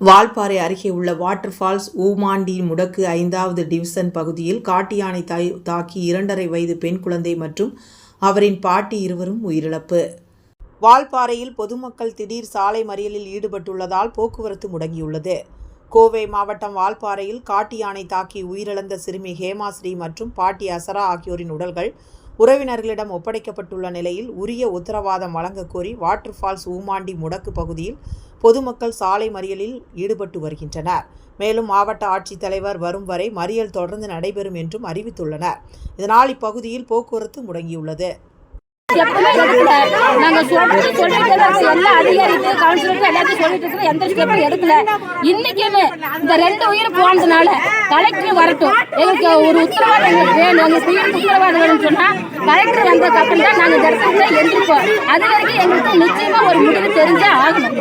வால்பாறை அருகே உள்ள water falls ஊமாண்டி முடக்கு ஐந்தாவது டிவிசன் பகுதியில் காட்டு யானை தாய் தாக்கி இரண்டரை வயது பெண் குழந்தை மற்றும் அவரின் பாட்டி இருவரும் உயிரிழப்பு. வால்பாறையில் பொதுமக்கள் திடீர் சாலை மறியலில் ஈடுபட்டுள்ளதால் போக்குவரத்து முடங்கியுள்ளது. கோவை மாவட்டம் வால்பாறையில் காட்டு யானை தாக்கி உயிரிழந்த சிறுமி ஹேமாஸ்ரீ மற்றும் பாட்டி அசரா ஆகியோரின் உடல்கள் உறவினர்களிடம் ஒப்படைக்கப்பட்டுள்ள நிலையில் உரிய உத்தரவாதம் வழங்கக்கோரி வாட்டர் ஃபால்ஸ் ஊமாண்டி முடக்கு பகுதியில் பொதுமக்கள் சாலை மறியலில் ஈடுபட்டு வருகின்றனர். மேலும் மாவட்ட ஆட்சித்தலைவர் வரும் வரை மறியல் தொடர்ந்து நடைபெறும் என்றும் அறிவித்துள்ளனர். இதனால் இப்பகுதியில் போக்குவரத்து முடங்கியுள்ளது. எப்பவுமே எடுக்கல நாங்க சொல்லிட்டு சொல்லிட்டு இருக்கோம். எல்லா அதிகாரிக்கு கவுன்சிலருக்கு எல்லாத்தையும் சொல்லிட்டு இருக்கோம். எந்த ஸ்டெப்பும் எடுக்கல. இன்னைக்குமே இந்த ரெண்டு உயிர் போனதுனால கலெக்டர் வரட்டும். எங்களுக்கு ஒரு உத்தரவாதம் எங்களுக்கு வேணும். எங்களுக்கு உயிர் உத்தரவாதம் வேணும்னு சொன்னா கலெக்டர் வந்த கப்பல் தான் நாங்க இந்த இடத்துல எந்திருப்போம். அது வரைக்கும் எங்களுக்கு நிச்சயமா ஒரு முடிவு தெரிஞ்சே ஆகணும்.